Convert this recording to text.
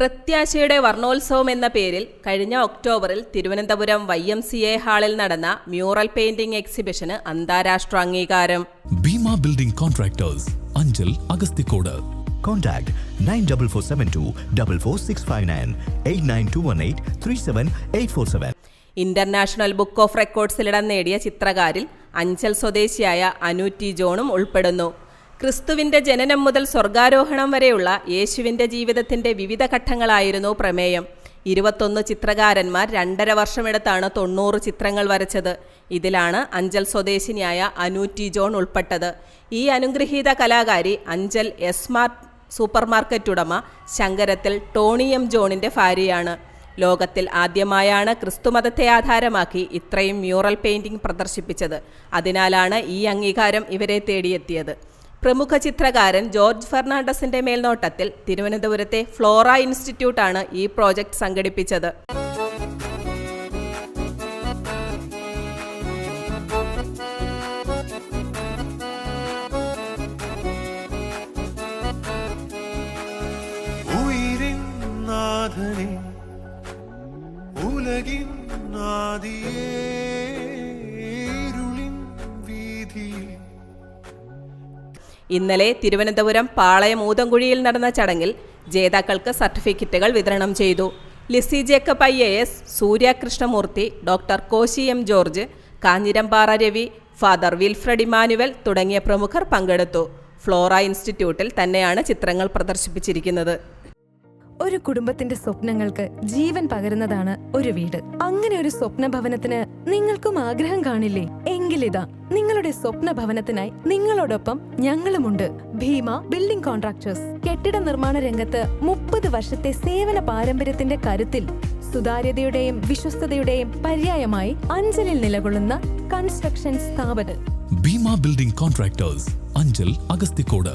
പ്രത്യാശയുടെ വർണോത്സവം എന്ന പേരിൽ കഴിഞ്ഞ ഒക്ടോബറിൽ Thiruvananthapuram Y M C A ഹാളിൽ നടന്ന മ്യൂറൽ പെയിന്റിംഗ് എക്സിബിഷന് അന്താരാഷ്ട്ര അംഗീകാരം. Bheema building contractors Anchal Agasthikode. Contact 94472 44659 89218 37847. International book of റെക്കോർഡ്സിലിടം നേടിയ ചിത്രകാരിൽ അഞ്ചൽ സ്വദേശിയായ അനു ടി ജോണും ഉൾപ്പെടുന്നു. ക്രിസ്തുവിന്റെ ജനനം മുതൽ സ്വർഗാരോഹണം വരെയുള്ള യേശുവിന്റെ ജീവിതത്തിന്റെ വിവിധ ഘട്ടങ്ങളായിരുന്നു പ്രമേയം. ഇരുപത്തൊന്ന് ചിത്രകാരന്മാർ രണ്ടര വർഷമെടുത്താണ് തൊണ്ണൂറ് ചിത്രങ്ങൾ വരച്ചത്. ഇതിലാണ് അഞ്ചൽ സ്വദേശിനിയായ അനു ടി ജോൺ ഉൾപ്പെട്ടത്. ഈ അനുഗ്രഹീത കലാകാരി അഞ്ചൽ എസ്മാർട്ട് സൂപ്പർ മാർക്കറ്റ് ഉടമ ശങ്കരത്തിൽ ടോണി എം ജോണിന്റെ ഭാര്യയാണ്. ലോകത്തിൽ ആദ്യമായാണ് ക്രിസ്തുമതത്തെ ആധാരമാക്കി ഇത്രയും മ്യൂറൽ പെയിന്റിംഗ് പ്രദർശിപ്പിച്ചത്. അതിനാലാണ് ഈ അംഗീകാരം ഇവരെ തേടിയെത്തിയത്. പ്രമുഖ ചിത്രകാരൻ ജോർജ് ഫെർണാണ്ടസിന്റെ മേൽനോട്ടത്തിൽ തിരുവനന്തപുരത്തെ ഫ്ലോറ ഇൻസ്റ്റിറ്റ്യൂട്ടാണ് ഈ പ്രോജക്റ്റ് സംഘടിപ്പിച്ചത്. ഉലകിൻ നാദിയേ. ഇന്നലെ തിരുവനന്തപുരം പാളയം ഊതംകുഴിയിൽ നടന്ന ചടങ്ങിൽ ജേതാക്കൾക്ക് സർട്ടിഫിക്കറ്റുകൾ വിതരണം ചെയ്തു. Lissy Jacob I A S Surya Krishnamoorthy doctor Koshy M George Kanjirampara Ravi father Wilfred Emmanuel തുടങ്ങിയ പ്രമുഖർ പങ്കെടുത്തു. ഫ്ലോറ ഇൻസ്റ്റിറ്റ്യൂട്ടിൽ തന്നെയാണ് ചിത്രങ്ങൾ പ്രദർശിപ്പിച്ചിരിക്കുന്നത്. ഒരു കുടുംബത്തിന്റെ സ്വപ്നങ്ങൾക്ക് ജീവൻ പകരുന്നതാണ് ഒരു വീട്. അങ്ങനെ ഒരു സ്വപ്ന ഭവനത്തിന് നിങ്ങൾക്കും ആഗ്രഹം കാണില്ലേ? എങ്കിലിതാ നിങ്ങളുടെ സ്വപ്ന ഭവനത്തിനായി നിങ്ങളോടൊപ്പം ഞങ്ങളുമുണ്ട്. Bheema building contractors. കെട്ടിട നിർമ്മാണ രംഗത്ത് മുപ്പത് വർഷത്തെ സേവന പാരമ്പര്യത്തിന്റെ കരുത്തിൽ സുതാര്യതയുടെയും വിശ്വസ്തതയുടെയും പര്യായമായി അഞ്ചലിൽ നിലകൊള്ളുന്ന കൺസ്ട്രക്ഷൻ സ്ഥാപനം Bheema building contractors Anchal Agasthikode